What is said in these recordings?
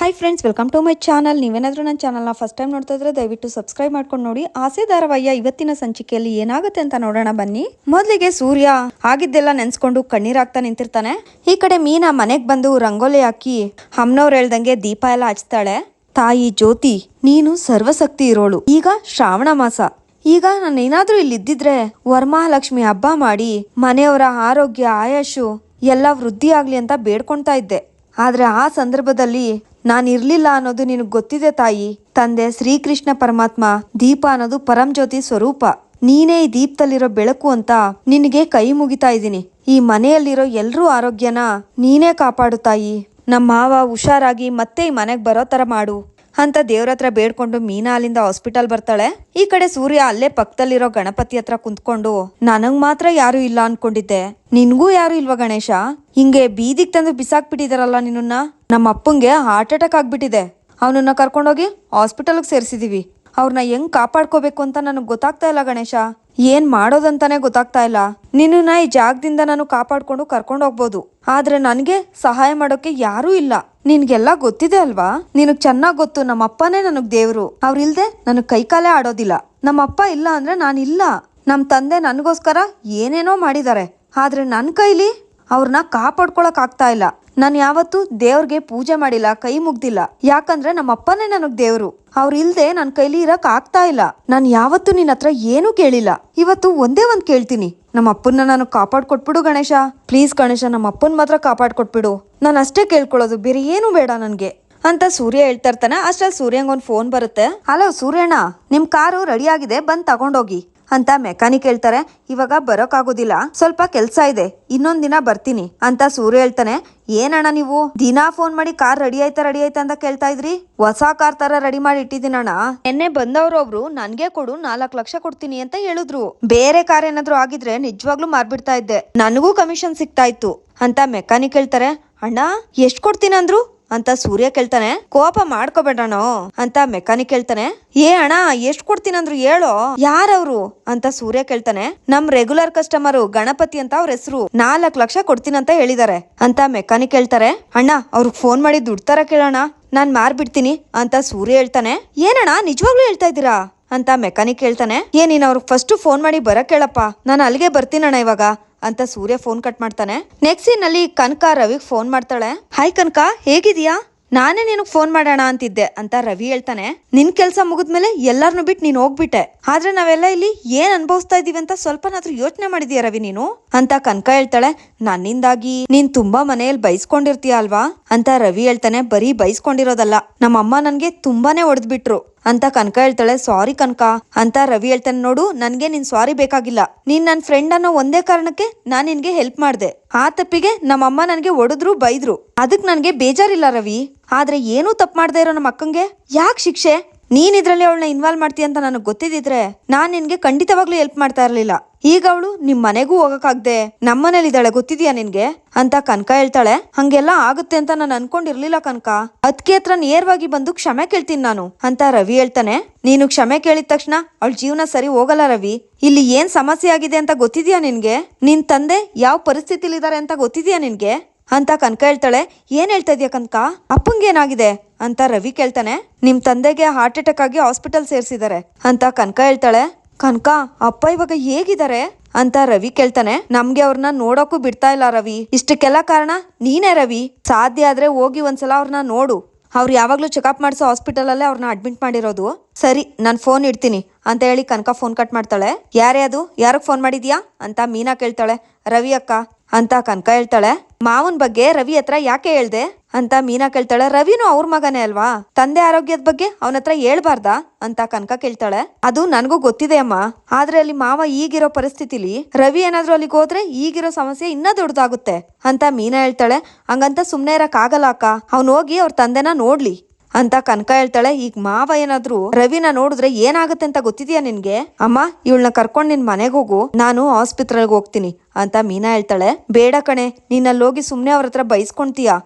Hi friends welcome to my channel ನೀವೇನಾದರೂ ನನ್ನ ಚಾನಲ್ನ ಫಸ್ಟ್ ಟೈಮ್ ನೋಡ್ತಾ ಇದ್ರೆ ದಯವಿಟ್ಟು ಸಬ್ಸ್ಕ್ರೈಬ್ ಮಾಡ್ಕೊಂಡು ನೋಡಿ. ಆಸೆ ಧಾರಾವಾಹಿಯ ಇವತ್ತಿನ ಸಂಚಿಕೆಯಲ್ಲಿ ಏನಾಗುತ್ತೆ ಅಂತ ನೋಡೋಣ ಬನ್ನಿ. ಮೊದಲಿಗೆ ಸೂರ್ಯ ಆಗಿದ್ದೆಲ್ಲ ನೆನೆಸ್ಕೊಂಡು ಕಣ್ಣೀರಾಗ್ತಾ ನಿಂತಿರ್ತಾನೆ. ಈ ಕಡೆ ಮೀನಾ ಮನೆಗೆ ಬಂದು ರಂಗೋಲಿ ಹಾಕಿ ಅಮ್ಮನವ್ರು ಹೇಳ್ದಂಗೆ ದೀಪ ಎಲ್ಲ ಹಚ್ತಾಳೆ. ತಾಯಿ ಜ್ಯೋತಿ, ನೀನು ಸರ್ವಶಕ್ತಿ ಇರೋಳು. ಈಗ ಶ್ರಾವಣ ಮಾಸ. ಈಗ ನಾನು ಏನಾದ್ರೂ ಇಲ್ಲಿ ಇದ್ದಿದ್ರೆ ವರಮಹಾಲಕ್ಷ್ಮಿ ಹಬ್ಬ ಮಾಡಿ, ಮನೆಯವರ ಆರೋಗ್ಯ ಆಯಾಶು ಎಲ್ಲ ವೃದ್ಧಿ ಆಗ್ಲಿ ಅಂತ ಬೇಡ್ಕೊಳ್ತಾ ಇದ್ದೆ. ಆದ್ರೆ ಆ ಸಂದರ್ಭದಲ್ಲಿ ನಾನು ಇರ್ಲಿಲ್ಲ ಅನ್ನೋದು ನಿನಗೆ ಗೊತ್ತಿದೆ ತಾಯಿ. ತಂದೆ ಶ್ರೀಕೃಷ್ಣ ಪರಮಾತ್ಮ, ದೀಪ ಅನ್ನೋದು ಪರಂಜ್ಯೋತಿ ಸ್ವರೂಪ. ನೀನೇ ಈ ದೀಪದಲ್ಲಿರೋ ಬೆಳಕು ಅಂತ ನಿನಗೆ ಕೈ ಮುಗಿತಾ ಇದ್ದೀನಿ. ಈ ಮನೆಯಲ್ಲಿರೋ ಎಲ್ರೂ ಆರೋಗ್ಯನ ನೀನೇ ಕಾಪಾಡು ತಾಯಿ. ನಮ್ಮ ಮಾವ ಹುಷಾರಾಗಿ ಮತ್ತೆ ಈ ಮನೆಗೆ ಬರೋ ಥರ ಮಾಡು. ಅಂತ ದೇವ್ರ ಹತ್ರ ಬೇಡ್ಕೊಂಡು ಮೀನಾ ಅಲ್ಲಿಂದ ಹಾಸ್ಪಿಟಲ್ ಬರ್ತಾಳೆ. ಈ ಕಡೆ ಸೂರ್ಯ ಅಲ್ಲೇ ಪಕ್ಕದಲ್ಲಿರೋ ಗಣಪತಿ ಹತ್ರ ಕುಂತ್ಕೊಂಡು, ನನಗ್ ಮಾತ್ರ ಯಾರು ಇಲ್ಲ ಅನ್ಕೊಂಡಿದ್ದೆ. ನಿನ್ಗೂ ಯಾರು ಇಲ್ವಾ ಗಣೇಶ? ಹಿಂಗೆ ಬೀದಿಗೆ ತಂದು ಬಿಸಾಕ್ಬಿಟ್ಟಿದಾರಲ್ಲ ನಿನ್ನ ನಮ್ಮ ಅಪ್ಪಂಗೆ ಹಾರ್ಟ್ ಅಟ್ಯಾಕ್ ಆಗ್ಬಿಟ್ಟಿದೆ. ಅವನನ್ನ ಕರ್ಕೊಂಡೋಗಿ ಹಾಸ್ಪಿಟಲ್ಗೆ ಸೇರಿಸಿದೀವಿ. ಅವ್ರನ್ನ ಹೆಂಗ್ ಕಾಪಾಡ್ಕೋಬೇಕು ಅಂತ ನನಗೆ ಗೊತ್ತಾಗ್ತಾ ಇಲ್ಲ ಗಣೇಶ. ಏನ್ ಮಾಡೋದಂತಾನೆ ಗೊತ್ತಾಗ್ತಾ ಇಲ್ಲ. ನಿನ್ನ ಈ ಜಾಗದಿಂದ ನಾನು ಕಾಪಾಡ್ಕೊಂಡು ಕರ್ಕೊಂಡು ಹೋಗ್ಬೋದು. ಆದ್ರೆ ನನಗೆ ಸಹಾಯ ಮಾಡೋಕೆ ಯಾರೂ ಇಲ್ಲ. ನಿನ್ಗೆಲ್ಲ ಗೊತ್ತಿದೆ ಅಲ್ವಾ? ನಿನಗ್ ಚೆನ್ನಾಗ್ ಗೊತ್ತು, ನಮ್ಮ ಅಪ್ಪನೇ ನನಗ್ ದೇವ್ರು. ಅವ್ರಿಲ್ದೆ ನನಗ್ ಕೈಕಾಲೇ ಆಡೋದಿಲ್ಲ. ನಮ್ಮ ಅಪ್ಪ ಇಲ್ಲ ಅಂದ್ರೆ ನಾನಿಲ್ಲ. ನಮ್ ತಂದೆ ನನಗೋಸ್ಕರ ಏನೇನೋ ಮಾಡಿದ್ದಾರೆ ಆದ್ರೆ ನನ್ನ ಕೈಲಿ ಅವ್ರನ್ನ ಕಾಪಾಡ್ಕೊಳಕ್ ಆಗ್ತಾ ಇಲ್ಲ. ನಾನು ಯಾವತ್ತೂ ದೇವ್ರಿಗೆ ಪೂಜೆ ಮಾಡಿಲ್ಲ, ಕೈ ಮುಗ್ದಿಲ್ಲ. ಯಾಕಂದ್ರೆ ನಮ್ಮ ಅಪ್ಪನೇ ನನಗ್ ದೇವ್ರು. ಅವ್ರ ಇಲ್ದೆ ನನ್ ಕೈಲಿ ಇರಕ್ ಆಗ್ತಾ ಇಲ್ಲ. ನಾನು ಯಾವತ್ತೂ ನಿನ್ನ ಹತ್ರ ಏನೂ ಕೇಳಿಲ್ಲ. ಇವತ್ತು ಒಂದೇ ಒಂದ್ ಕೇಳ್ತೀನಿ. ನಮ್ಮ ಅಪ್ಪನ್ನ ನಾನು ಕಾಪಾಡ್ಕೊಟ್ಬಿಡು ಗಣೇಶ. ಪ್ಲೀಸ್ ಗಣೇಶ ನಮ್ಮ ಅಪ್ಪನ್ ಮಾತ್ರ ಕಾಪಾಡ್ಕೊಟ್ಬಿಡು. ನಾನು ಅಷ್ಟೇ ಕೇಳ್ಕೊಳ್ಳೋದು, ಬೇರೆ ಏನು ಬೇಡ ನನ್ಗೆ. ಅಂತ ಸೂರ್ಯ ಹೇಳ್ತಾ ಇರ್ತಾನೆ. ಅಷ್ಟ್ರಲ್ಲಿ ಸೂರ್ಯಂಗ್ ಒಂದ್ ಫೋನ್ ಬರುತ್ತೆ. ಹಲೋ ಸೂರ್ಯಣ್ಣ, ನಿಮ್ ಕಾರು ರೆಡಿ ಆಗಿದೆ, ಬಂದ್ ತಗೊಂಡೋಗಿ. ಅಂತ ಮೆಕ್ಯಾನಿಕ್ ಹೇಳ್ತಾರೆ. ಇವಾಗ ಬರೋಕ್ಕಾಗೋದಿಲ್ಲ ಸ್ವಲ್ಪ ಕೆಲಸ ಇದೆ. ಇನ್ನೊಂದ್ ದಿನ ಬರ್ತೀನಿ ಅಂತ ಸೂರ್ಯ ಹೇಳ್ತಾನೆ. ಏನಣ್ಣ ನೀವು? ದಿನಾ ಫೋನ್ ಮಾಡಿ ಕಾರ್ ರೆಡಿ ಆಯ್ತಾ ರೆಡಿ ಆಯ್ತಾ ಅಂತ ಕೇಳ್ತಾ ಇದ್ರಿ? ಹೊಸ ಕಾರ್ ತರ ರೆಡಿ ಮಾಡಿ ಇಟ್ಟಿದ್ದೀನಣ್ಣ. ನಿನ್ನೆ ಬಂದವ್ರು ಒಬ್ರು ನನ್ಗೆ ಕೊಡು ನಾಲ್ಕು ಲಕ್ಷ ಕೊಡ್ತೀನಿ ಅಂತ ಹೇಳಿದ್ರು. ಬೇರೆ ಕಾರ್ ಏನಾದ್ರು ಆಗಿದ್ರೆ ನಿಜವಾಗ್ಲೂ ಮಾರ್ಬಿಡ್ತಾ ಇದ್ದೆ. ನನಗೂ ಕಮಿಷನ್ ಸಿಗ್ತಾ ಇತ್ತು ಅಂತ ಮೆಕ್ಯಾನಿಕ್ ಹೇಳ್ತಾರೆ. ಅಣ್ಣ, ಎಷ್ಟ್ ಕೊಡ್ತೀನಂದ್ರು? ಅಂತ ಸೂರ್ಯ ಕೇಳ್ತಾನೆ, ಕೋಪ ಮಾಡ್ಕೋಬೇಡಣೋ ಅಂತ ಮೆಕಾನಿಕ್ ಹೇಳ್ತಾನೆ ಏ ಅಣ್ಣ, ಎಷ್ಟ್ ಕೊಡ್ತೀನಂದ್ರು ಹೇಳೋ, ಯಾರವ್ರು? ಅಂತ ಸೂರ್ಯ ಕೇಳ್ತಾನೆ. ನಮ್ ರೆಗ್ಯುಲರ್ ಕಸ್ಟಮರ್ ಗಣಪತಿ ಅಂತ ಅವ್ರ ಹೆಸರು, ನಾಲ್ಕ್ ಲಕ್ಷ ಕೊಡ್ತೀನಂತ ಹೇಳಿದಾರೆ ಅಂತ ಮೆಕಾನಿಕ್ ಹೇಳ್ತಾರೆ ಅಣ್ಣ, ಅವ್ರಿಗೆ ಫೋನ್ ಮಾಡಿ ದುಡ್ಡು ತರ ಕೇಳೋಣ, ನಾನ್ ಮಾರ್ಬಿಡ್ತೀನಿ ಅಂತ ಸೂರ್ಯ ಹೇಳ್ತಾನೆ. ಏನಣ್ಣ, ನಿಜವಾಗ್ಲೂ ಹೇಳ್ತಾ ಇದ್ದೀರಾ? ಅಂತ ಮೆಕಾನಿಕ್ ಹೇಳ್ತಾನೆ ಏ, ನೀನ್ ಅವ್ರಿಗೆ ಫಸ್ಟ್ ಫೋನ್ ಮಾಡಿ ಬರಕ್ ಹೇಳಪ್ಪ, ನಾನು ಅಲ್ಲಿಗೆ ಬರ್ತೀನಣ್ಣ ಇವಾಗ ಅಂತ ಸೂರ್ಯ ಫೋನ್ ಕಟ್ ಮಾಡ್ತಾನೆ. ನೆಕ್ಸ್ಟ್ ಸೀನ್ ಅಲ್ಲಿ ಕನಕ ರವಿಗೆ ಫೋನ್ ಮಾಡ್ತಾಳೆ. ಹಾಯ್ ಕನಕ ಹೇಗಿದೀಯಾ ನಾನೇ ನಿನಗ್ ಫೋನ್ ಮಾಡೋಣ ಅಂತಿದ್ದೆ ಅಂತ ರವಿ ಹೇಳ್ತಾನೆ. ನಿನ್ ಕೆಲ್ಸ ಮುಗಿದ್ಮೇಲೆ ಎಲ್ಲಾರ್ನು ಬಿಟ್ಟು ನೀನ್ ಹೋಗ್ಬಿಟ್ಟೆ. ಆದ್ರೆ ನಾವೆಲ್ಲ ಇಲ್ಲಿ ಏನ್ ಅನ್ಭವಿಸ್ತಾ ಇದೀವಿ ಅಂತ ಸ್ವಲ್ಪನಾದ್ರೂ ಯೋಚನೆ ಮಾಡಿದೀಯ ರವಿ ನೀನು? ಅಂತ ಕನಕ ಹೇಳ್ತಾಳೆ. ನನ್ನಿಂದಾಗಿ ನೀನ್ ತುಂಬಾ ಮನೆಯಲ್ಲಿ ಬೈಸ್ಕೊಂಡಿರ್ತೀಯ ಅಲ್ವಾ? ಅಂತ ರವಿ ಹೇಳ್ತಾನೆ, ಬರೀ ಬೈಸ್ಕೊಂಡಿರೋದಲ್ಲ. ನಮ್ಮಮ್ಮ ನನ್ಗೆ ತುಂಬಾನೇ ಹೊಡೆದ್ಬಿಟ್ರು ಅಂತ ಕನಕ ಹೇಳ್ತಾಳೆ, ಸಾರಿ ಕನಕ. ಅಂತ ರವಿ ಹೇಳ್ತಾನೆ, ನೋಡು, ನನ್ಗೆ ನಿನ್ ಸಾರಿ ಬೇಕಾಗಿಲ್ಲ. ನೀನ್ ನನ್ನ ಫ್ರೆಂಡ್ ಅನ್ನೋ ಒಂದೇ ಕಾರಣಕ್ಕೆ ನಾನ್ ನಿನ್ಗೆ ಹೆಲ್ಪ್ ಮಾಡ್ದೆ. ಆ ತಪ್ಪಿಗೆ ನಮ್ಮಮ್ಮ ನನ್ಗೆ ಒಡೆದ್ರು, ಬೈದ್ರು. ಅದಕ್ ನನ್ಗೆ ಬೇಜಾರಿಲ್ಲ ರವಿ. ಆದ್ರೆ ಏನೂ ತಪ್ಪು ಮಾಡ್ದೆ ಇರೋ ನಮ್ಮ ಅಕ್ಕಂಗೆ? ಯಾಕೆ ಶಿಕ್ಷೆ? ನೀನ್ ಇದ್ರಲ್ಲಿ ಅವಳನ್ನ ಇನ್ವಾಲ್ವ್ ಮಾಡ್ತೀಯ ಅಂತ ನನಗೆ ಗೊತ್ತಿದ್ರೆ ನಾನ್ ನಿನ್ಗೆ ಖಂಡಿತವಾಗ್ಲೂ ಹೆಲ್ಪ್ ಮಾಡ್ತಾ ಇರ್ಲಿಲ್ಲ. ಈಗ ಅವಳು ನಿಮ್ ಮನೆಗೂ ಹೋಗಕ್ಕಾಗ್ದೆ ನಮ್ಮನೇಲಿದ್ದಾಳೆ ಗೊತ್ತಿದ್ಯಾ ನಿನ್ಗೆ? ಅಂತ ಕನಕ ಹೇಳ್ತಾಳೆ. ಹಂಗೆಲ್ಲ ಆಗುತ್ತೆ ಅಂತ ನಾನು ಅನ್ಕೊಂಡಿರ್ಲಿಲ್ಲ ಕನಕ. ಅದ್ಕೆ ಹತ್ರ ನೇರವಾಗಿ ಬಂದು ಕ್ಷಮೆ ಕೇಳ್ತೀನಿ ನಾನು, ಅಂತ ರವಿ ಹೇಳ್ತಾನೆ. ನೀನು ಕ್ಷಮೆ ಕೇಳಿದ ತಕ್ಷಣ ಅವಳ ಜೀವನ ಸರಿ ಹೋಗಲ್ಲ ರವಿ. ಇಲ್ಲಿ ಏನ್ ಸಮಸ್ಯೆ ಆಗಿದೆ ಅಂತ ಗೊತ್ತಿದ್ಯಾ ನಿನ್ಗೆ? ನಿನ್ ತಂದೆ ಯಾವ ಪರಿಸ್ಥಿತಿಲಿದ್ದಾರೆ ಅಂತ ಗೊತ್ತಿದ್ಯಾ ನಿನ್ಗೆ? ಅಂತ ಕನಕ ಹೇಳ್ತಾಳೆ, ಏನ್ ಹೇಳ್ತಾ ಇದೀಯ ಕನಕ? ಅಪ್ಪಂಗೇನಾಗಿದೆ ಅಂತ ರವಿ ಕೇಳ್ತಾನೆ, ನಿಮ್ ತಂದೆಗೆ ಹಾರ್ಟ್ ಅಟ್ಯಾಕ್ ಆಗಿ ಹಾಸ್ಪಿಟಲ್ ಸೇರ್ಸಿದ್ದಾರೆ ಅಂತ ಕನಕ ಹೇಳ್ತಾಳೆ, ಕನಕ, ಅಪ್ಪ ಇವಾಗ ಹೇಗಿದ್ದಾರೆ ಅಂತ ರವಿ ಕೇಳ್ತಾನೆ, ನಮ್ಗೆ ಅವ್ರನ್ನ ನೋಡೋಕು ಬಿಡ್ತಾ ಇಲ್ಲ ರವಿ. ಇಷ್ಟಕ್ಕೆಲ್ಲ ಕಾರಣ ನೀನೇ ರವಿ. ಸಾಧ್ಯ ಆದ್ರೆ ಹೋಗಿ ಒಂದ್ಸಲ ಅವ್ರನ್ನ ನೋಡು. ಅವ್ರು ಯಾವಾಗ್ಲೂ ಚೆಕಪ್ ಮಾಡಿಸೋ ಹಾಸ್ಪಿಟಲ್ ಅಲ್ಲೇ ಅವ್ರನ್ನ ಅಡ್ಮಿಟ್ ಮಾಡಿರೋದು. ಸರಿ, ನಾನು ಫೋನ್ ಇಡ್ತೀನಿ. ಅಂತ ಹೇಳಿ ಕನಕ ಫೋನ್ ಕಟ್ ಮಾಡ್ತಾಳೆ, ಯಾರೇ ಅದು? ಯಾರಿಗೆ ಫೋನ್ ಮಾಡಿದ್ಯಾ? ಅಂತ ಮೀನಾ ಕೇಳ್ತಾಳೆ, ರವಿ ಅಕ್ಕ. ಅಂತ ಕನಕ ಹೇಳ್ತಾಳೆ. ಮಾವನ್ ಬಗ್ಗೆ ರವಿ ಹತ್ರ ಯಾಕೆ ಹೇಳ್ದೆ? ಅಂತ ಮೀನಾ ಕೇಳ್ತಾಳೆ. ರವಿನೂ ಅವ್ರ ಮಗನೇ ಅಲ್ವಾ? ತಂದೆ ಆರೋಗ್ಯದ ಬಗ್ಗೆ ಅವನ ಹತ್ರ ಹೇಳ್ಬಾರ್ದಾ? ಅಂತ ಕನಕ ಕೇಳ್ತಾಳೆ. ಅದು ನನಗೂ ಗೊತ್ತಿದೆ ಅಮ್ಮ. ಆದ್ರೆ ಅಲ್ಲಿ ಮಾವ ಈಗಿರೋ ಪರಿಸ್ಥಿತಿಲಿ ರವಿ ಏನಾದ್ರೂ ಅಲ್ಲಿಗೆ ಹೋದ್ರೆ ಈಗಿರೋ ಸಮಸ್ಯೆ ಇನ್ನ ದೊಡ್ಡದಾಗುತ್ತೆ ಅಂತ ಮೀನಾ ಹೇಳ್ತಾಳೆ. ಹಂಗಂತ ಸುಮ್ನೆ ಇರಕ್ ಆಗಲ್ಲ ಅಕ್ಕ. ಅವ್ನು ಹೋಗಿ ಅವ್ರ ತಂದೆನ ನೋಡ್ಲಿ. ಅಂತ ಕನಕ ಹೇಳ್ತಾಳೆ. ಈಗ ಮಾವ ಏನಾದ್ರು ರವಿನ ನೋಡಿದ್ರೆ ಏನಾಗುತ್ತೆ ಅಂತ ಗೊತ್ತಿದ್ಯಾ ನಿನ್ಗೆ? ಅಮ್ಮ, ಇವಳನ್ನ ಕರ್ಕೊಂಡು ನಿನ್ ಮನೆಗೆ ಹೋಗು. ನಾನು ಆಸ್ಪತ್ರೆಗೆ ಹೋಗ್ತೀನಿ ಅಂತ ಮೀನಾ ಹೇಳ್ತಾಳೆ. ಬೇಡ ಕಣೆ, ನೀನಲ್ಲಿ ಹೋಗಿ ಸುಮ್ಮನೆ ಅವ್ರ ಹತ್ರ ಬೈಸ್ಕೊಂತೀಯಾ?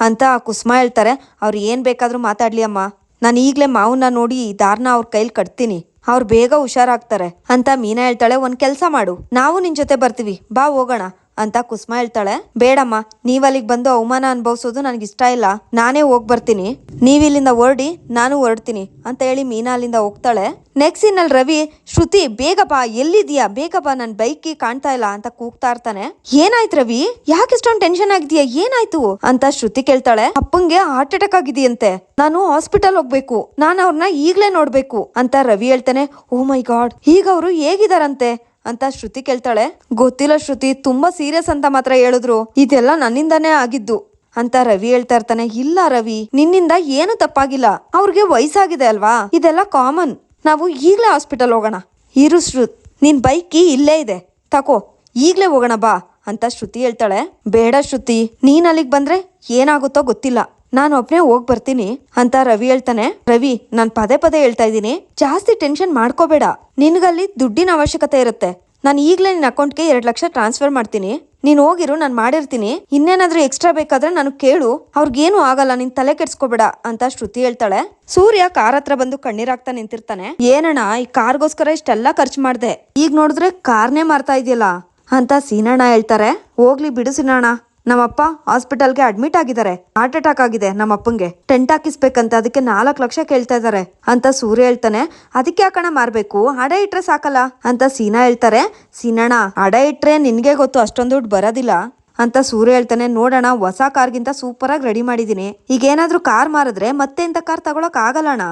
ಅಂತ ಕುಸುಮ ಹೇಳ್ತಾರೆ. ಅವ್ರು ಏನ್ ಬೇಕಾದರೂ ಮಾತಾಡ್ಲಿ ಅಮ್ಮ. ನಾನು ಈಗಲೇ ಮಾವನ್ನ ನೋಡಿ ದಾರ್ನ ಅವ್ರ ಕೈಲಿ ಕಟ್ತೀನಿ. ಅವ್ರು ಬೇಗ ಹುಷಾರಾಗ್ತಾರೆ ಅಂತ ಮೀನಾ ಹೇಳ್ತಾಳೆ. ಒಂದು ಕೆಲಸ ಮಾಡು. ನಾವು ನಿನ್ ಜೊತೆ ಬರ್ತೀವಿ. ಬಾ ಹೋಗೋಣ. ಅಂತ ಕುಸುಮ ಹೇಳ್ತಾಳೆ. ಬೇಡಮ್ಮ ನೀವ್ ಅಲ್ಲಿಗೆ ಬಂದು ಅವಮಾನ ಅನ್ಭವಿಸೋದು ನನಗೆ ಇಷ್ಟ ಇಲ್ಲ. ನಾನೇ ಹೋಗ್ ಬರ್ತೀನಿ. ನೀವ್ ಇಲ್ಲಿಂದ ಹೊರಡಿ, ನಾನು ಹೊರಡ್ತೀನಿ ಅಂತ ಹೇಳಿ ಮೀನಾ ಅಲ್ಲಿಂದ ಹೋಗ್ತಾಳೆ. ನೆಕ್ಸ್ಟ್ ಇನ್ನಲ್ಲಿ ರವಿ, ಶ್ರುತಿ ಬೇಗ ಬಾ ಎಲ್ಲಿದ್ಯಾ ಬೇಗ ಬಾ ನನ್ ಬೈಕ್ ಕಾಣ್ತಾ ಇಲ್ಲ ಅಂತ ಕೂಗ್ತಾ ಇರ್ತಾನೆ. ಏನಾಯ್ತು ರವಿ? ಯಾಕೆ ಇಷ್ಟೊಂದು ಟೆನ್ಷನ್ ಆಗಿದ್ಯಾ? ಏನಾಯ್ತು? ಅಂತ ಶ್ರುತಿ ಕೇಳ್ತಾಳೆ. ಅಪ್ಪಂಗೆ ಹಾರ್ಟ್ ಅಟ್ಯಾಕ್ ಆಗಿದೆಯಂತೆ. ನಾನು ಹಾಸ್ಪಿಟಲ್ ಹೋಗ್ಬೇಕು. ನಾನು ಅವ್ರನ್ನ ಈಗ್ಲೇ ನೋಡ್ಬೇಕು ಅಂತ ರವಿ ಹೇಳ್ತಾನೆ. ಓ ಮೈ ಗಾಡ್ ಈಗ ಅವರು ಹೇಗಿದಾರಂತೆ? ಅಂತ ಶ್ರುತಿ ಕೇಳ್ತಾಳೆ. ಗೊತ್ತಿಲ್ಲ ಶ್ರುತಿ, ತುಂಬಾ ಸೀರಿಯಸ್ ಅಂತ ಮಾತ್ರ ಹೇಳಿದ್ರು. ಇದೆಲ್ಲ ನನ್ನಿಂದಾನೇ ಆಗಿದ್ದು ಅಂತ ರವಿ ಹೇಳ್ತಾ ಇರ್ತಾನೆ. ಇಲ್ಲ ರವಿ, ನಿನ್ನಿಂದ ಏನು ತಪ್ಪಾಗಿಲ್ಲ. ಅವ್ರಿಗೆ ವಯಸ್ಸಾಗಿದೆ ಅಲ್ವಾ? ಇದೆಲ್ಲ ಕಾಮನ್ ನಾವು ಈಗಲೇ ಹಾಸ್ಪಿಟಲ್ ಹೋಗೋಣ. ಇರು ಶ್ರುತ್, ನಿನ್ ಬೈಕ್ ಇಲ್ಲೇ ಇದೆ. ತಕೋ, ಈಗಲೇ ಹೋಗೋಣ ಬಾ ಅಂತ ಶ್ರುತಿ ಹೇಳ್ತಾಳೆ. ಬೇಡ ಶ್ರುತಿ, ನೀನ್ ಅಲ್ಲಿಗೆ ಬಂದ್ರೆ ಏನಾಗುತ್ತೋ ಗೊತ್ತಿಲ್ಲ. ನಾನು ಒಬ್ನೇ ಹೋಗ್ ಬರ್ತೀನಿ ಅಂತ ರವಿ ಹೇಳ್ತಾನೆ. ರವಿ, ನಾನ್ ಪದೇ ಪದೇ ಹೇಳ್ತಾ ಇದ್ದೀನಿ. ಜಾಸ್ತಿ ಟೆನ್ಷನ್ ಮಾಡ್ಕೋಬೇಡ. ನಿನ್ಗಲ್ಲಿ ದುಡ್ಡಿನ ಅವಶ್ಯಕತೆ ಇರುತ್ತೆ. ನಾನು ಈಗಲೇ ನಿನ್ನ ಅಕೌಂಟ್ಗೆ ಎರಡು ಲಕ್ಷ ಟ್ರಾನ್ಸ್ಫರ್ ಮಾಡ್ತೀನಿ. ನೀನು ಹೋಗಿರು, ನಾನು ಮಾಡಿರ್ತೀನಿ. ಇನ್ನೇನಾದರೂ ಎಕ್ಸ್ಟ್ರಾ ಬೇಕಾದ್ರೆ ನಾನು ಕೇಳು. ಅವ್ರಿಗೇನು ಆಗಲ್ಲ, ನಿನ್ ತಲೆ ಕೆಡ್ಸ್ಕೋಬೇಡ ಅಂತ ಶ್ರುತಿ ಹೇಳ್ತಾಳೆ. ಸೂರ್ಯ ಕಾರ್ ಹತ್ರ ಬಂದು ಕಣ್ಣೀರಾಗ್ತಾ ನಿಂತಿರ್ತಾನೆ. ಏನಣ್ಣ, ಈ ಕಾರ್ಗೋಸ್ಕರ ಇಷ್ಟೆಲ್ಲ ಖರ್ಚು ಮಾಡ್ದೆ? ಈಗ ನೋಡಿದ್ರೆ ಕಾರ್ನೇ ಮಾರ್ತಾ ಇದೆಯಲ್ಲ ಅಂತ ಸೀನಣ್ಣ ಹೇಳ್ತಾರೆ. ಹೋಗ್ಲಿ ಬಿಡು ಸೀನಣ್ಣ. ನಮ್ಮಪ್ಪ ಹಾಸ್ಪಿಟಲ್ಗೆ ಅಡ್ಮಿಟ್ ಆಗಿದ್ದಾರೆ. ಹಾರ್ಟ್ ಅಟ್ಯಾಕ್ ಆಗಿದೆ ನಮ್ಮ ಅಪ್ಪಂಗೆ ಟೆಂಟ್ ಹಾಕಿಸ್ಬೇಕಂತ ಅದಕ್ಕೆ ನಾಲ್ಕು ಲಕ್ಷ ಕೇಳ್ತಾ ಇದ್ದಾರೆ. ಅಂತ ಸೂರ್ಯ ಹೇಳ್ತಾನೆ. ಅದಕ್ಕೆ ಯಾಕಣ ಮಾರ್ಬೇಕು? ಅಡ ಇಟ್ರೆ ಸಾಕಲ್ಲ? ಅಂತ ಸೀನಾ ಹೇಳ್ತಾರೆ. ಸೀನಣ್ಣ, ಅಡ ಇಟ್ರೆ ನಿನ್ಗೆ ಗೊತ್ತು, ಅಷ್ಟೊಂದು ದುಡ್ಡು ಬರೋದಿಲ್ಲ. ಅಂತ ಸೂರ್ಯ ಹೇಳ್ತಾನೆ. ನೋಡೋಣ ಹೊಸ ಕಾರ್ಗಿಂತ ಸೂಪರ್ ಆಗಿ ರೆಡಿ ಮಾಡಿದೀನಿ. ಈಗ ಏನಾದ್ರೂ ಕಾರ್ ಮಾರಿದ್ರೆ ಮತ್ತೆ ಇಂಥ ಕಾರ್ ತಗೊಳಕ್ ಆಗಲ್ಲಣ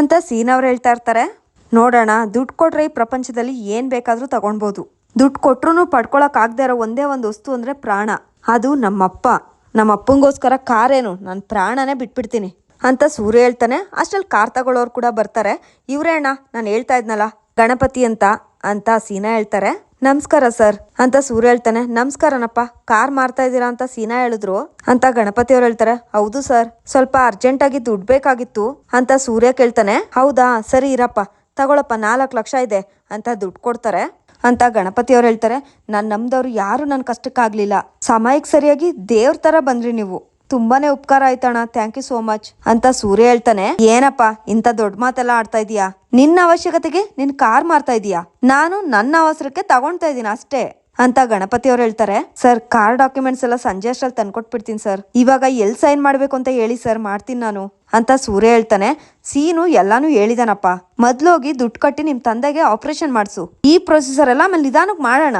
ಅಂತ ಸೀನಾ ಅವ್ರು ಹೇಳ್ತಾ ಇರ್ತಾರೆ. ನೋಡೋಣ ದುಡ್ಡು ಕೊಟ್ರೆ ಈ ಪ್ರಪಂಚದಲ್ಲಿ ಏನ್ ಬೇಕಾದ್ರೂ ತಗೊಳ್ಬೋದು. ದುಡ್ಡು ಕೊಟ್ರು ಪಡ್ಕೊಳಕ್ ಆಗದೆ ಇರೋ ಒಂದೇ ಒಂದು ವಸ್ತು ಅಂದ್ರೆ ಪ್ರಾಣ. ಅದು ನಮ್ಮಪ್ಪ. ನಮ್ಮ ಅಪ್ಪಂಗೋಸ್ಕರ ಕಾರೇನು? ನನ್ನ ಪ್ರಾಣನೇ ಬಿಟ್ಬಿಡ್ತೀನಿ. ಅಂತ ಸೂರ್ಯ ಹೇಳ್ತಾನೆ. ಅಷ್ಟ್ರಲ್ಲಿ ಕಾರ್ ತಗೊಳ್ಳೋರು ಕೂಡ ಬರ್ತಾರೆ. ಇವರೇ ಅಣ್ಣ, ನಾನು ಹೇಳ್ತಾ ಇದ್ನಲ್ಲ, ಗಣಪತಿ ಅಂತ ಅಂತ ಸೀನಾ ಹೇಳ್ತಾರೆ. ನಮಸ್ಕಾರ ಸರ್, ಅಂತ ಸೂರ್ಯ ಹೇಳ್ತಾನೆ. ನಮಸ್ಕಾರನಪ್ಪ ಕಾರ್ ಮಾರ್ತಾ ಇದ್ದೀರಾ ಅಂತ ಸೀನಾ ಹೇಳಿದ್ರು. ಅಂತ ಗಣಪತಿ ಅವ್ರು ಹೇಳ್ತಾರೆ. ಹೌದು ಸರ್, ಸ್ವಲ್ಪ ಅರ್ಜೆಂಟ್ ಆಗಿ ದುಡ್ಡು ಬೇಕಾಗಿತ್ತು ಅಂತ ಸೂರ್ಯ ಕೇಳ್ತಾನೆ. ಹೌದಾ? ಸರಿ ಇರಪ್ಪ, ತಗೊಳಪ್ಪ, ನಾಲ್ಕು ಲಕ್ಷ ಇದೆ ಅಂತ ದುಡ್ಡು ಕೊಡ್ತಾರೆ. ಅಂತ ಗಣಪತಿ ಅವ್ರು ಹೇಳ್ತಾರೆ. ನಾನು ನಮ್ದವ್ರು ಯಾರು ನನ್ನ ಕಷ್ಟಕ್ಕಾಗಲಿಲ್ಲ. ಸಮಯಕ್ಕೆ ಸರಿಯಾಗಿ ದೇವ್ರ ಥರ ಬಂದ್ರಿ ನೀವು. ತುಂಬಾನೇ ಉಪಕಾರ ಆಯ್ತಣ್ಣ. ಥ್ಯಾಂಕ್ ಯು ಸೋ ಮಚ್ ಅಂತ ಸೂರ್ಯ ಹೇಳ್ತಾನೆ. ಏನಪ್ಪ, ಇಂಥ ದೊಡ್ಡ ಮಾತೆಲ್ಲ ಆಡ್ತಾ ಇದೀಯಾ? ನಿನ್ನ ಅವಶ್ಯಕತೆಗೆ ನಿನ್ ಕಾರ್ ಮಾರ್ತಾ ಇದೀಯಾ? ನಾನು ನನ್ನ ಅವಸರಕ್ಕೆ ತಗೊಳ್ತಾ ಇದ್ದೀನಿ ಅಷ್ಟೇ. ಅಂತ ಗಣಪತಿ ಅವ್ರು ಹೇಳ್ತಾರೆ. ಸರ್, ಕಾರ್ ಡಾಕ್ಯುಮೆಂಟ್ಸ್ ಎಲ್ಲ ಸಂಜೆ ಅಷ್ಟ್ರಲ್ಲಿ ತಂದ್ಕೊಟ್ಬಿಡ್ತೀನಿ ಸರ್. ಇವಾಗ ಎಲ್ ಸೈನ್ ಮಾಡ್ಬೇಕು ಅಂತ ಹೇಳಿ ಸರ್, ಮಾಡ್ತೀನಿ ನಾನು, ಅಂತ ಸೂರ್ಯ ಹೇಳ್ತಾನೆ. ಸೀನು ಎಲ್ಲಾನು ಹೇಳಿದಾನಪ್ಪ. ಮೊದ್ಲೋಗಿ ದುಡ್ಡು ಕಟ್ಟಿ ನಿಮ್ ತಂದೆಗೆ ಆಪರೇಷನ್ ಮಾಡಿಸು. ಈ ಪ್ರೊಸೀಸರ್ ಎಲ್ಲ ಆಮೇಲೆ ನಿಧಾನಕ್ಕೆ ಮಾಡೋಣ,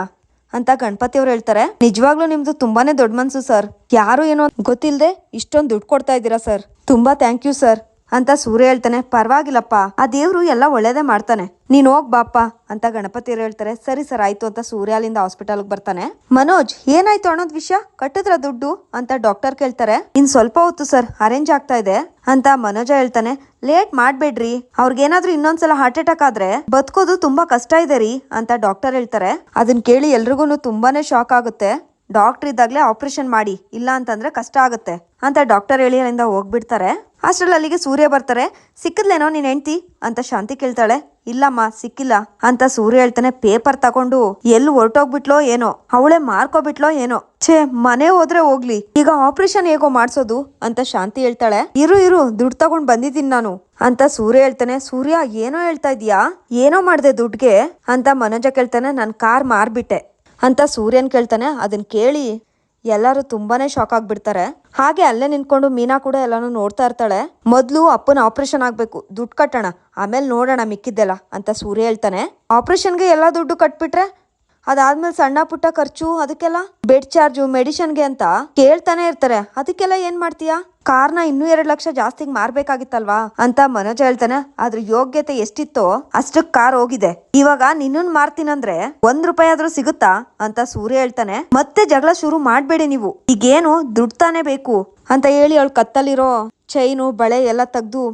ಅಂತ ಗಣಪತಿ ಅವ್ರು ಹೇಳ್ತಾರೆ. ನಿಜವಾಗ್ಲೂ ನಿಮ್ದು ತುಂಬಾನೇ ದೊಡ್ಡ ಮನ್ಸು ಸರ್. ಯಾರು ಏನೋ ಗೊತ್ತಿಲ್ಲದೆ ಇಷ್ಟೊಂದು ದುಡ್ಡು ಕೊಡ್ತಾ ಇದ್ದೀರಾ ಸರ್. ತುಂಬಾ ಥ್ಯಾಂಕ್ ಯು ಸರ್. ಅಂತ ಸೂರ್ಯ ಹೇಳ್ತಾನೆ, ಪರವಾಗಿಲ್ಲಪ್ಪ, ಆ ದೇವ್ರು ಎಲ್ಲ ಒಳ್ಳೇದೇ ಮಾಡ್ತಾನೆ. ನೀನ್ ಹೋಗ್ ಬಾಪ್ಪ, ಅಂತ ಗಣಪತಿ ಹೇಳ್ತಾರೆ. ಸರಿ ಸರ್, ಆಯ್ತು, ಅಂತ ಸೂರ್ಯ ಅಲ್ಲಿಂದ ಹಾಸ್ಪಿಟಲ್ಗೆ ಬರ್ತಾನೆ. ಮನೋಜ್, ಏನಾಯ್ತು ಅನ್ನೋದ್ ವಿಷಯ? ಕಟ್ಟಿದ್ರ ದುಡ್ಡು? ಅಂತ ಡಾಕ್ಟರ್ ಕೇಳ್ತಾರೆ. ಇನ್ ಸ್ವಲ್ಪ ಹೊತ್ತು ಸರ್, ಅರೇಂಜ್ ಆಗ್ತಾ ಇದೆ, ಅಂತ ಮನೋಜ ಹೇಳ್ತಾನೆ. ಲೇಟ್ ಮಾಡ್ಬೇಡ್ರಿ, ಅವ್ರಿಗೇನಾದ್ರೂ ಇನ್ನೊಂದ್ಸಲ ಹಾರ್ಟ್ ಅಟ್ಯಾಕ್ ಆದ್ರೆ ಬದುಕೋದು ತುಂಬಾ ಕಷ್ಟ ಇದೆ ರೀ, ಅಂತ ಡಾಕ್ಟರ್ ಹೇಳ್ತಾರೆ. ಅದನ್ ಕೇಳಿ ಎಲ್ರಿಗೂ ತುಂಬಾನೇ ಶಾಕ್ ಆಗುತ್ತೆ. ಡಾಕ್ಟರ್ ಇದ್ದಾಗಲೇ ಆಪರೇಷನ್ ಮಾಡಿ, ಇಲ್ಲ ಅಂತಂದ್ರೆ ಕಷ್ಟ ಆಗುತ್ತೆ, ಅಂತ ಡಾಕ್ಟರ್ ಹೇಳಿ ಅಲ್ಲಿಂದ ಹೋಗ್ಬಿಡ್ತಾರೆ. ಅಷ್ಟ್ರಲ್ಲಿ ಅಲ್ಲಿಗೆ ಸೂರ್ಯ ಬರ್ತಾರೆ. ಸಿಕ್ಕಿದ್ಲೇನೋ ನೀನ್ ಹೆಂಡ್ತಿ? ಅಂತ ಶಾಂತಿ ಕೇಳ್ತಾಳೆ. ಇಲ್ಲಮ್ಮ, ಸಿಕ್ಕಿಲ್ಲ ಅಂತ ಸೂರ್ಯ ಹೇಳ್ತಾನೆ ಪೇಪರ್ ತಗೊಂಡು. ಎಲ್ಲಿ ಹೊರಟೋಗ್ಬಿಟ್ಲೋ ಏನೋ? ಅವಳೆ ಮಾರ್ಕೋಬಿಟ್ಲೋ ಏನೋ? ಛೇ, ಮನೆ ಹೋದ್ರೆ ಹೋಗ್ಲಿ. ಈಗ ಆಪರೇಷನ್ ಹೇಗೋ ಮಾಡ್ಸೋದು? ಅಂತ ಶಾಂತಿ ಹೇಳ್ತಾಳೆ. ಇರು ಇರು, ದುಡ್ಡು ತಗೊಂಡ್ ಬಂದಿದ್ದೀನಿ ನಾನು. ಅಂತ ಸೂರ್ಯ ಹೇಳ್ತಾನೆ. ಸೂರ್ಯ, ಏನೋ ಹೇಳ್ತಾ ಇದೀಯಾ ಏನೋ ಮಾಡ್ದೆ ದುಡ್ಗೆ ಅಂತ ಮನೋಜ ಕೇಳ್ತಾನೆ. ನನ್ ಕಾರ್ ಮಾರ್ಬಿಟ್ಟೆ. ಅಂತ ಸೂರ್ಯನ್ ಕೇಳ್ತಾನೆ. ಅದನ್ನ ಕೇಳಿ ಎಲ್ಲರೂ ತುಂಬಾನೇ ಶಾಕ್ ಆಗ್ಬಿಡ್ತಾರೆ. ಹಾಗೆ ಅಲ್ಲೇ ನಿಂತ್ಕೊಂಡು ಮೀನಾ ಕೂಡ ಎಲ್ಲಾನು ನೋಡ್ತಾ ಇರ್ತಾಳೆ. ಮೊದ್ಲು ಅಪ್ಪನ ಆಪರೇಷನ್ ಆಗ್ಬೇಕು. ದುಡ್ಡು ಕಟ್ಟೋಣ. ಆಮೇಲೆ ನೋಡೋಣ ಮಿಕ್ಕಿದ್ದೆಲ್ಲ ಅಂತ ಸೂರ್ಯ ಹೇಳ್ತಾನೆ. ಆಪರೇಷನ್ಗೆ ಎಲ್ಲ ದುಡ್ಡು ಕಟ್ಬಿಟ್ರೆ? ಅದಾದ್ಮೇಲೆ ಸಣ್ಣ ಪುಟ್ಟ ಖರ್ಚು, ಅದಕ್ಕೆಲ್ಲ ಬೆಡ್ ಚಾರ್ಜು ಮೆಡಿಷನ್ಗೆ ಅಂತ ಕೇಳ್ತಾನೆ ಇರ್ತಾರೆ. ಅದಕ್ಕೆಲ್ಲ ಏನ್ ಮಾಡ್ತೀಯಾ? ಕಾರ್ನ ಇನ್ನೂ ಎರಡು ಲಕ್ಷ ಜಾಸ್ತಿಗೆ ಮಾರ್ಬೇಕಾಗಿತ್ತಲ್ವಾ ಅಂತ ಮನೋಜ ಹೇಳ್ತಾನೆ. ಅದ್ರ ಯೋಗ್ಯತೆ ಎಷ್ಟಿತ್ತೋ ಅಷ್ಟಕ್ಕೆ ಕಾರ್ ಹೋಗಿದೆ. ಇವಾಗ ನಿನ್ನನ್ ಮಾರ್ತೀನಂದ್ರೆ ಒಂದ್ ರೂಪಾಯಿ ಆದ್ರೂ ಸಿಗುತ್ತಾ ಅಂತ ಸೂರ್ಯ ಹೇಳ್ತಾನೆ. ಮತ್ತೆ ಜಗಳ ಶುರು ಮಾಡ್ಬೇಡಿ ನೀವು. ಈಗೇನು ದುಡ್ಡು ತಾನೇ ಬೇಕು ಅಂತ ಹೇಳಿ ಅವಳು ಕತ್ತಲ್ಲಿರೋ ಚೈನು ಬಳೆ ಎಲ್ಲ ತೆಗ್ದು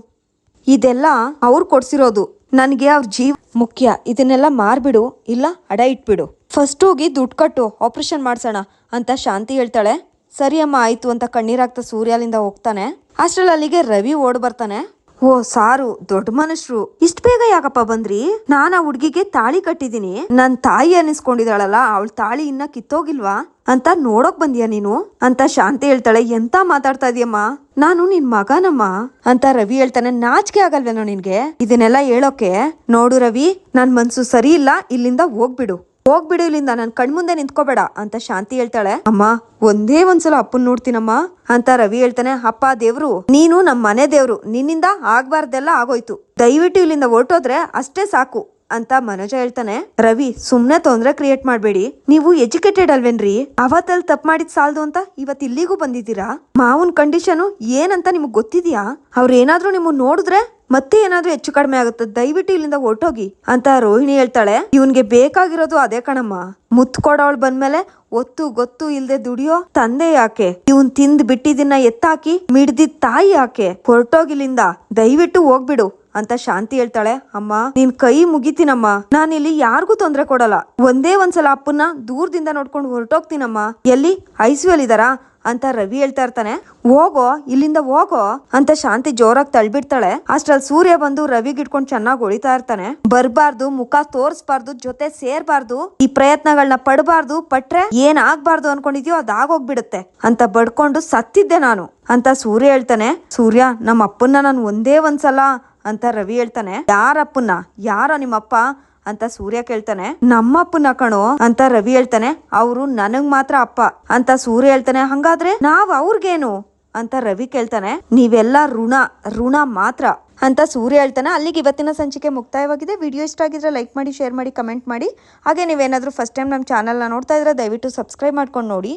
ಇದೆಲ್ಲ ಅವ್ರು ಕೊಡ್ಸಿರೋದು. ನನಗೆ ಅವ್ರ ಜೀವ ಮುಖ್ಯ. ಇದನ್ನೆಲ್ಲ ಮಾರ್ಬಿಡು. ಇಲ್ಲ, ಅಡ ಇಟ್ಬಿಡು. ಫಸ್ಟ್ ಹೋಗಿ ದುಡ್ಡು ಕಟ್ಟು. ಆಪರೇಷನ್ ಮಾಡ್ಸೋಣ ಅಂತ ಶಾಂತಿ ಹೇಳ್ತಾಳೆ. ಸರಿ ಅಮ್ಮ ಆಯ್ತು ಅಂತ ಕಣ್ಣೀರಾಗ್ತಾ ಸೂರ್ಯ ಅಲ್ಲಿಂದ ಹೋಗ್ತಾನೆ. ಅಷ್ಟ್ರಲ್ಲಿ ಅಲ್ಲಿಗೆ ರವಿ ಓಡ್ ಬರ್ತಾನೆ. ಓ, ಸಾರು, ದೊಡ್ಡ ಮನುಷ್ಯರು ಇಷ್ಟ ಬೇಗ ಯಾಕಪ್ಪ ಬಂದ್ರಿ? ನಾನ್ ಆ ಹುಡ್ಗಿಗೆ ತಾಳಿ ಕಟ್ಟಿದೀನಿ. ನನ್ ತಾಯಿ ಅನಿಸ್ಕೊಂಡಿದಾಳಲ್ಲ ಅವಳ ತಾಳಿ ಇನ್ನ ಕಿತ್ತೋಗಿಲ್ವಾ? ಅಂತ ನೋಡೋಕ್ ಬಂದಿಯಾ ನೀನು? ಅಂತ ಶಾಂತಿ ಹೇಳ್ತಾಳೆ, ಎಂತ ಮಾತಾಡ್ತಾ ಇದೀಯಮ್ಮ? ನಾನು ನಿನ್ ಮಗನಮ್ಮ, ಅಂತ ರವಿ ಹೇಳ್ತಾನೆ. ನಾಚಿಕೆ ಆಗಲ್ವೇನೋ ನಿನ್ಗೆ? ಇದನ್ನೆಲ್ಲ ಹೇಳೋಕೆ? ನೋಡು ರವಿ, ನನ್ ಮನ್ಸು ಸರಿ ಇಲ್ಲ, ಇಲ್ಲಿಂದ ಹೋಗ್ಬಿಡು. ಹೋಗ್ಬಿಡು ಇಲ್ಲಿಂದ, ನನ್ ಕಣ್ಮುಂದೆ ನಿಂತ್ಕೋಬೇಡ ಅಂತ ಶಾಂತಿ ಹೇಳ್ತಾಳೆ. ಅಮ್ಮ, ಒಂದೇ ಒಂದ್ಸಲ ಅಪ್ಪನ್ ನೋಡ್ತೀನಮ್ಮ ಅಂತ ರವಿ ಹೇಳ್ತಾನೆ. ಅಪ್ಪ, ದೇವ್ರು, ನೀನು ನಮ್ ಮನೆ ದೇವ್ರು, ನಿನ್ನಿಂದ ಆಗ್ಬಾರ್ದೆಲ್ಲ ಆಗೋಯ್ತು. ದಯವಿಟ್ಟು ಇಲ್ಲಿಂದ ಹೊರಟೋದ್ರೆ ಅಷ್ಟೇ ಸಾಕು ಅಂತ ಮನೋಜ ಹೇಳ್ತಾನೆ. ರವಿ, ಸುಮ್ನೆ ತೊಂದ್ರೆ ಕ್ರಿಯೇಟ್ ಮಾಡ್ಬೇಡಿ. ನೀವು ಎಜುಕೇಟೆಡ್ ಅಲ್ವೇನ್ರಿ? ಅವತ್ತಲ್ಲಿ ತಪ್ಪು ಮಾಡಿದ್ ಸಾಲ್ದು ಅಂತ ಇವತ್ ಇಲ್ಲಿಗೂ ಬಂದಿದ್ದೀರಾ? ಮಾವನ್ ಕಂಡೀಷನ್ ಏನಂತ ನಿಮಗ್ ಗೊತ್ತಿದ್ಯಾ? ಅವ್ರೇನಾದ್ರೂ ನಿಮ್ಮನ್ನ ನೋಡಿದ್ರೆ ಮತ್ತೆ ಏನಾದ್ರೂ ಹೆಚ್ಚು ಕಡಿಮೆ ಆಗುತ್ತೆ, ದಯವಿಟ್ಟು ಇಲ್ಲಿಂದ ಹೊರಟೋಗಿ ಅಂತ ರೋಹಿಣಿ ಹೇಳ್ತಾಳೆ. ಇವನ್ಗೆ ಬೇಕಾಗಿರೋದು ಅದೇ ಕಣಮ್ಮ. ಮುತ್ ಕೊಡೋಳ್ ಬಂದ್ಮೇಲೆ ಒತ್ತು ಗೊತ್ತು ಇಲ್ದೆ ದುಡಿಯೋ ತಂದೆ ಯಾಕೆ? ಇವನ್ ತಿಂದ್ ಬಿಟ್ಟಿದ್ದನ್ನ ಎತ್ತಾಕಿ ಮಿಡ್ದಿದ್ ತಾಯಿ ಯಾಕೆ? ಹೊರಟೋಗಿಲ್ಲಿಂದ ದಯವಿಟ್ಟು ಹೋಗ್ಬಿಡು ಅಂತ ಶಾಂತಿ ಹೇಳ್ತಾಳೆ. ಅಮ್ಮ, ನಿನ್ ಕೈ ಮುಗಿತೀನಮ್ಮ. ನಾನಿಲ್ಲಿ ಯಾರಿಗೂ ತೊಂದ್ರೆ ಕೊಡಲ್ಲ. ಒಂದೇ ಒಂದ್ಸಲ ಅಪ್ಪನ್ನ ದೂರದಿಂದ ನೋಡ್ಕೊಂಡು ಹೊರಟೋಗ್ತೀನಮ್ಮ. ಎಲ್ಲಿ? ಐಸಿಯಲ್ ಇದಾರಾ ಅಂತ ರವಿ ಹೇಳ್ತಾ ಇರ್ತಾನೆ. ಹೋಗೋ, ಇಲ್ಲಿಂದ ಹೋಗೋ ಅಂತ ಶಾಂತಿ ಜೋರಾಗಿ ತಳ್ಬಿಡ್ತಾಳೆ. ಅಷ್ಟ್ರಲ್ಲಿ ಸೂರ್ಯ ಬಂದು ರವಿಗೆ ಇಟ್ಕೊಂಡು ಚೆನ್ನಾಗಿ ಹೊಳಿತಾ ಇರ್ತಾನೆ. ಬರ್ಬಾರ್ದು, ಮುಖ ತೋರ್ಸ್ಬಾರ್ದು, ಜೊತೆ ಸೇರ್ಬಾರ್ದು, ಈ ಪ್ರಯತ್ನಗಳನ್ನ ಪಡಬಾರ್ದು, ಪಟ್ರೆ ಏನ್ ಆಗ್ಬಾರ್ದು ಅನ್ಕೊಂಡಿದ್ಯೋ ಅದಾಗೋಗ್ಬಿಡುತ್ತೆ ಅಂತ ಬಡ್ಕೊಂಡು ಸತ್ತಿದ್ದೆ ನಾನು ಅಂತ ಸೂರ್ಯ ಹೇಳ್ತಾನೆ. ಸೂರ್ಯ ನಮ್ಮ ಅಪ್ಪನ್ನ ನಾನು ಒಂದೇ ಒಂದ್ಸಲ ಅಂತ ರವಿ ಹೇಳ್ತಾನೆ. ಯಾರಪ್ಪನ್ನ? ಯಾರ ನಿಮ್ಮಪ್ಪ? ಅಂತ ಸೂರ್ಯ ಕೇಳ್ತಾನೆ. ನಮ್ಮಪ್ಪನ ಕಣೋ ಅಂತ ರವಿ ಹೇಳ್ತಾನೆ. ಅವರು ನನಗ್ ಮಾತ್ರ ಅಪ್ಪ ಅಂತ ಸೂರ್ಯ ಹೇಳ್ತಾನೆ. ಹಂಗಾದ್ರೆ ನಾವ್ ಅವ್ರಿಗೇನು ಅಂತ ರವಿ ಕೇಳ್ತಾನೆ. ನೀವೆಲ್ಲ ಋಣ ಋಣ ಮಾತ್ರ ಅಂತ ಸೂರ್ಯ ಹೇಳ್ತಾನೆ. ಅಲ್ಲಿಗೆ ಇವತ್ತಿನ ಸಂಚಿಕೆ ಮುಕ್ತಾಯವಾಗಿದೆ. ವಿಡಿಯೋ ಇಷ್ಟ ಆಗಿದ್ರೆ ಲೈಕ್ ಮಾಡಿ, ಶೇರ್ ಮಾಡಿ, ಕಮೆಂಟ್ ಮಾಡಿ. ಹಾಗೆ ನೀವೇನಾದ್ರೂ ಫಸ್ಟ್ ಟೈಮ್ ನಮ್ಮ ಚಾನಲ್ನ ನೋಡ್ತಾ ಇದ್ರೆ ದಯವಿಟ್ಟು ಸಬ್ಸ್ಕ್ರೈಬ್ ಮಾಡ್ಕೊಂಡು ನೋಡಿ.